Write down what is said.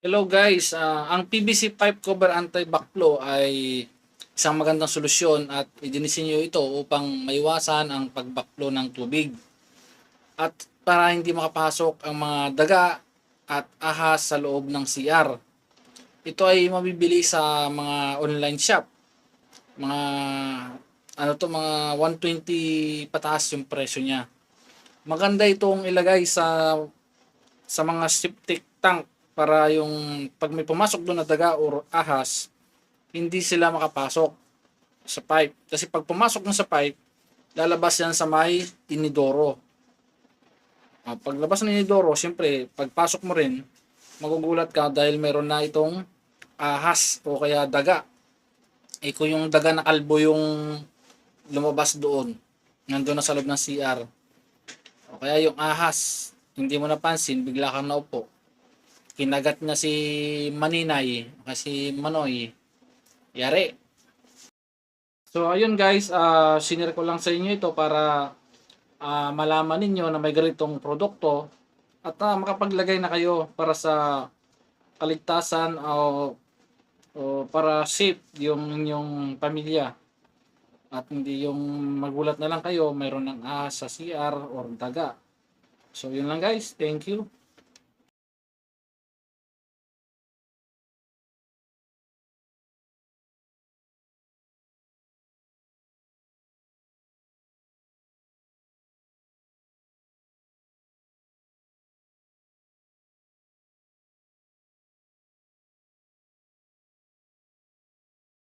Hello guys, Ah, ang PVC pipe cover anti-backflow ay isang magandang solusyon at idinisenyo ito upang maiwasan ang pag-backflow ng tubig. At para hindi makapasok ang mga daga at ahas sa loob ng CR. Ito ay mabibili sa mga online shop. Mga ano to mga 120 pataas yung presyo niya. Maganda itong ilagay sa sa mga septic tank para yung pag may pumasok doon na daga or ahas, hindi sila makapasok sa pipe. Kasi pag pumasok na sa pipe, lalabas yan sa may inidoro. Ah, paglabas ng inidoro, siyempre, pagpasok mo rin, magugulat ka dahil meron na itong ahas o kaya daga. Eh kung yung daga na kalbo yung lumabas doon, nandun na sa loob ng CR. O kaya yung ahas, hindi mo napansin, bigla kang naupo. Kinagat niya si Maninay, kasi Manoy. Yari. So ayun guys, ah sinare ko lang sa inyo ito para ah, malaman ninyo na may ganitong produkto at ah, makapaglagay na kayo para sa kaligtasan o, o para safe yung inyong pamilya. At hindi yung magulat na lang kayo, mayroon ng ahas sa CR or daga. So yun lang guys, thank you.